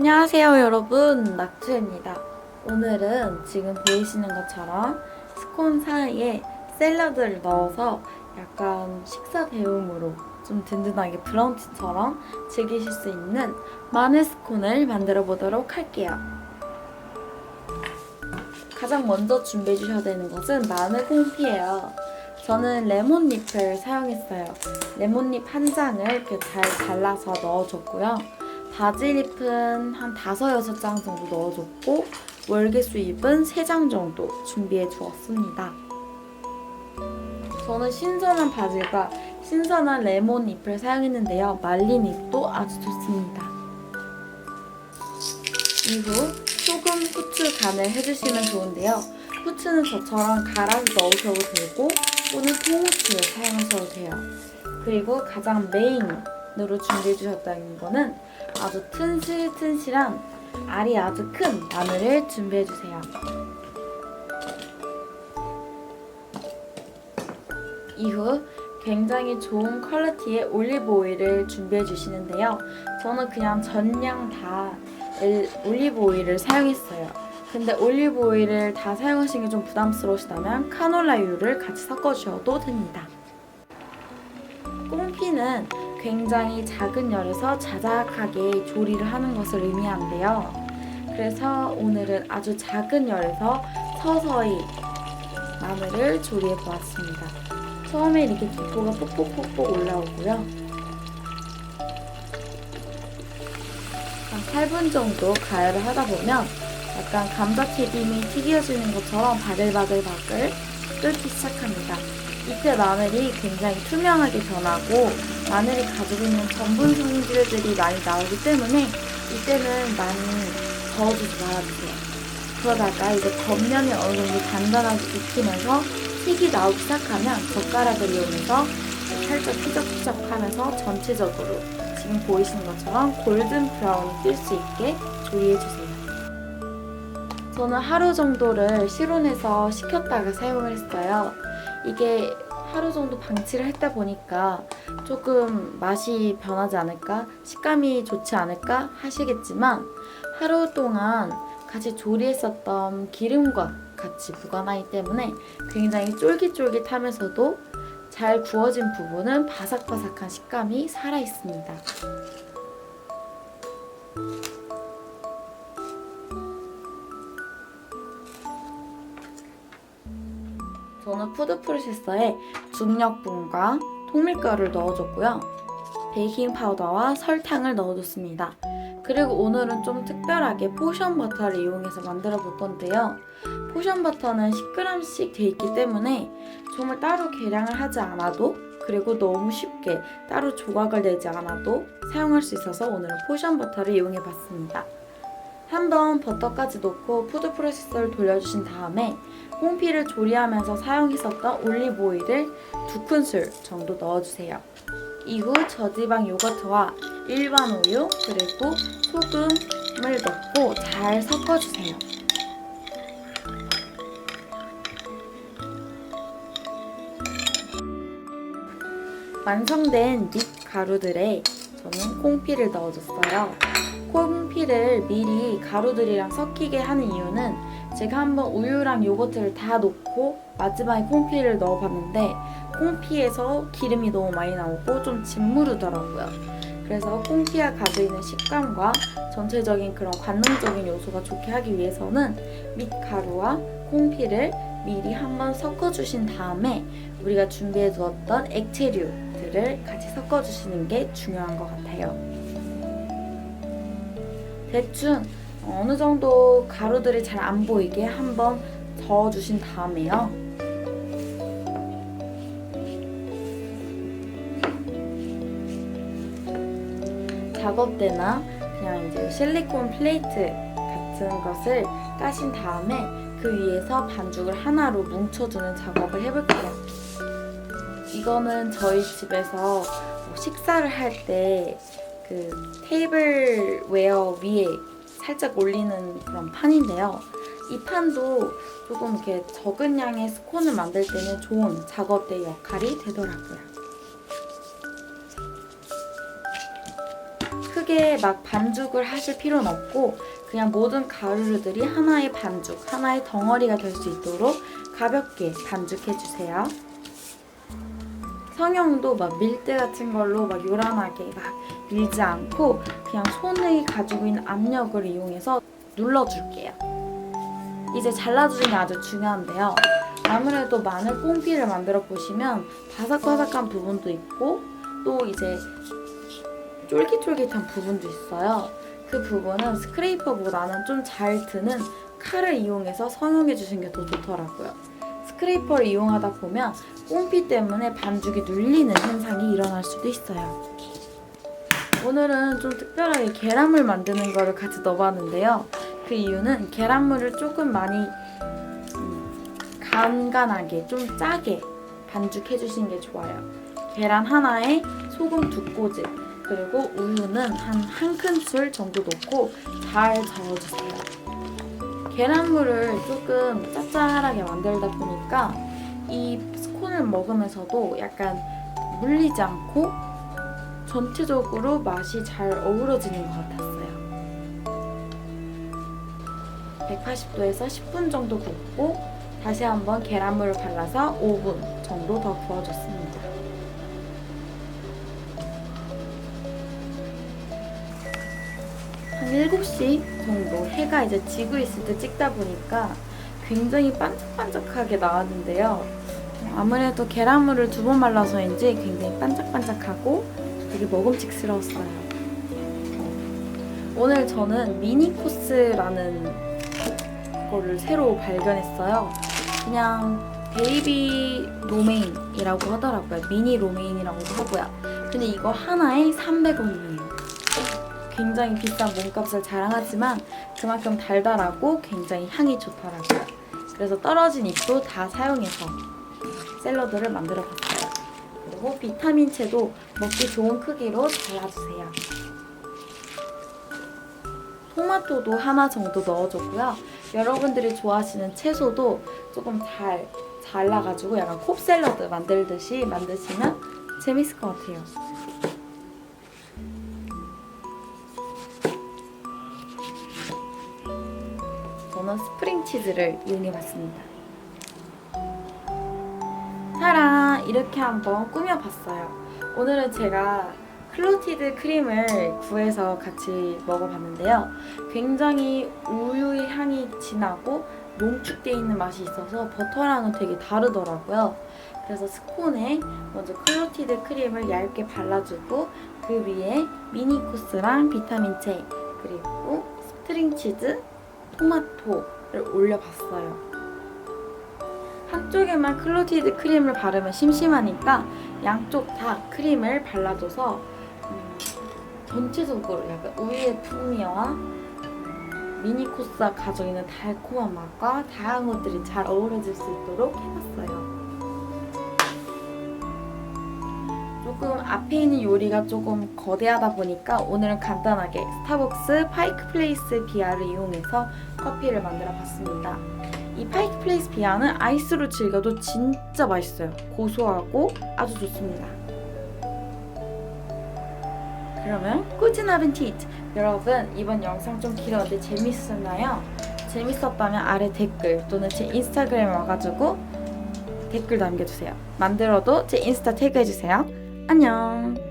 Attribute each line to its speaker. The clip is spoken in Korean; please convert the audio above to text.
Speaker 1: 안녕하세요 여러분. 낙주입니다. 오늘은 지금 보이시는 것처럼 스콘 사이에 샐러드를 넣어서 약간 식사 대용으로 좀 든든하게 브런치처럼 즐기실 수 있는 마늘 스콘을 만들어 보도록 할게요. 가장 먼저 준비해 주셔야 되는 것은 마늘 콩피예요. 저는 레몬잎을 사용했어요. 레몬잎 한 장을 이렇게 잘 잘라서 넣어줬고요 바질잎은 한 다섯 여섯 장 정도 넣어줬고 월계 수잎은 세장 정도 준비해 주었습니다. 저는 신선한 바질과 신선한 레몬 잎을 사용했는데요. 말린 잎도 아주 좋습니다. 이후 소금, 후추 간을 해주시면 좋은데요. 후추는 저처럼 갈아서 넣으셔도 되고 또는 통후추를 사용하셔도 돼요. 그리고 가장 메인 으로 준비해 주셨다는 거는 아주 튼실튼실한 알이 아주 큰 마늘을 준비해 주세요. 이후 굉장히 좋은 퀄리티의 올리브 오일을 준비해 주시는데요. 저는 그냥 전량 다 엘- 올리브 오일을 사용했어요. 근데 올리브 오일을 다 사용하시는 게 좀 부담스러우시다면 카놀라유를 같이 섞어 주셔도 됩니다. 꽁피는 굉장히 작은 열에서 자작하게 조리를 하는 것을 의미하는데요. 그래서 오늘은 아주 작은 열에서 서서히 마늘을 조리해 보았습니다. 처음에 이렇게 기포가 뽁뽁뽁뽁 올라오고요. 한 8분 정도 가열을 하다 보면 약간 감자튀김이 튀겨지는 것처럼 바글바글바글 끓기 시작합니다. 이때 마늘이 굉장히 투명하게 변하고 마늘이 가지고 있는 전분 성질들이 많이 나오기 때문에 이때는 많이 저어주지 말아주세요. 그러다가 이제 겉면이 어느 정도 단단하게 익히면서 색이 나오기 시작하면 젓가락을 이용해서 살짝 휘적휘적 하면서 전체적으로 지금 보이시는 것처럼 골든 브라운이 뜰 수 있게 조리해주세요. 저는 하루 정도를 실온에서 식혔다가 사용을 했어요. 이게 하루 정도 방치를 했다 보니까 조금 맛이 변하지 않을까, 식감이 좋지 않을까 하시겠지만 하루 동안 같이 조리했었던 기름과 같이 보관하기 때문에 굉장히 쫄깃쫄깃하면서도 잘 구워진 부분은 바삭바삭한 식감이 살아 있습니다. 저는 푸드 프로세서에 중력분과 통밀가루를 넣어줬고요. 베이킹 파우더와 설탕을 넣어줬습니다. 그리고 오늘은 좀 특별하게 포션 버터를 이용해서 만들어 볼 건데요. 포션 버터는 10g씩 돼 있기 때문에 정말 따로 계량을 하지 않아도 그리고 너무 쉽게 따로 조각을 내지 않아도 사용할 수 있어서 오늘은 포션 버터를 이용해 봤습니다. 한 번 버터까지 넣고 푸드 프로세서를 돌려주신 다음에 콩피를 조리하면서 사용했었던 올리브 오일을 두 큰술 정도 넣어주세요. 이후 저지방 요거트와 일반 우유 그리고 소금을 넣고 잘 섞어주세요. 완성된 밑 가루들에 저는 콩피를 넣어줬어요. 콩피를 미리 가루들이랑 섞이게 하는 이유는 제가 한번 우유랑 요거트를 다 넣고 마지막에 콩피를 넣어봤는데 콩피에서 기름이 너무 많이 나오고 좀 짓무르더라고요. 그래서 콩피가 가지고 있는 식감과 전체적인 그런 관능적인 요소가 좋게 하기 위해서는 밑가루와 콩피를 미리 한번 섞어주신 다음에 우리가 준비해 두었던 액체류 들을 같이 섞어주시는 게 중요한 것 같아요. 대충 어느 정도 가루들이 잘 안 보이게 한번 저어주신 다음에요. 작업대나 그냥 이제 실리콘 플레이트 같은 것을 까신 다음에 그 위에서 반죽을 하나로 뭉쳐주는 작업을 해볼게요. 이거는 저희 집에서 뭐 식사를 할 때 그 테이블 웨어 위에 살짝 올리는 그런 판인데요. 이 판도 조금 이렇게 적은 양의 스콘을 만들 때는 좋은 작업대 역할이 되더라고요. 크게 막 반죽을 하실 필요는 없고 그냥 모든 가루들이 하나의 반죽, 하나의 덩어리가 될 수 있도록 가볍게 반죽해 주세요. 성형도 막 밀대 같은 걸로 막 요란하게 막 밀지 않고 그냥 손이 가지고 있는 압력을 이용해서 눌러줄게요. 이제 잘라주는 게 아주 중요한데요. 아무래도 마늘 뽕피를 만들어 보시면 바삭바삭한 부분도 있고 또 이제 쫄깃쫄깃한 부분도 있어요. 그 부분은 스크레이퍼보다는 좀 잘 드는 칼을 이용해서 성형해 주시는 게더 좋더라고요. 스크레이퍼를 이용하다 보면 뽕피 때문에 반죽이 눌리는 현상이 일어날 수도 있어요. 오늘은 좀 특별하게 계란물 만드는 거를 같이 넣어봤는데요. 그 이유는 계란물을 조금 많이 음, 간간하게 좀 짜게 반죽해 주시는 게 좋아요. 계란 하나에 소금 두 꼬집 그리고 우유는 한 한 큰술 정도 넣고 잘 저어주세요. 계란물을 조금 짭짤하게 만들다 보니까 이 스콘을 먹으면서도 약간 물리지 않고 전체적으로 맛이 잘 어우러지는 것 같았어요. 180도에서 10분 정도 굽고 다시 한번 계란물을 발라서 5분 정도 더 구워줬습니다. 한 7시 정도 해가 이제 지고 있을 때 찍다 보니까 굉장히 반짝반짝하게 나왔는데요. 아무래도 계란물을 두 번 말라서인지 굉장히 반짝반짝하고 되게 먹음직스러웠어요. 오늘 저는 미니 코스라는 거를 새로 발견했어요. 그냥 베이비 로메인이라고 하더라고요. 미니 로메인이라고도 하고요. 근데 이거 하나에 300원이에요. 굉장히 비싼 몸값을 자랑하지만 그만큼 달달하고 굉장히 향이 좋더라고요. 그래서 떨어진 잎도 다 사용해서 샐러드를 만들어 봤어요. 그리고 비타민채도 먹기 좋은 크기로 잘라주세요. 토마토도 하나 정도 넣어줬고요. 여러분들이 좋아하시는 채소도 조금 잘 잘라가지고 약간 콥 샐러드 만들듯이 만드시면 재밌을 것 같아요. 저는 스프링 치즈를 이용해봤습니다. 짜란! 이렇게 한번 꾸며봤어요. 오늘은 제가 클로티드 크림을 구해서 같이 먹어봤는데요. 굉장히 우유의 향이 진하고 농축되어 있는 맛이 있어서 버터랑은 되게 다르더라고요. 그래서 스콘에 먼저 클로티드 크림을 얇게 발라주고 그 위에 미니 코스랑 비타민체 그리고 스트링 치즈, 토마토를 올려봤어요. 한쪽에만 클로티드 크림을 바르면 심심하니까 양쪽 다 크림을 발라줘서 음, 전체적으로 약간 우유의 풍미와 미니 코스가 가지고 있는 달콤한 맛과 다양한 것들이 잘 어우러질 수 있도록 해봤어요. 조금 앞에 있는 요리가 조금 거대하다 보니까 오늘은 간단하게 스타벅스 파이크 플레이스 비아를 이용해서 커피를 만들어 봤습니다. 이 파이크 플레이스 비아는 아이스로 즐겨도 진짜 맛있어요. 고소하고 아주 좋습니다. 그러면 꾸준 아벤티트! 여러분 이번 영상 좀 길었는데 재밌었나요? 재밌었다면 아래 댓글 또는 제 인스타그램에 와가지고 댓글 남겨주세요. 만들어도 제 인스타 태그해주세요. 안녕!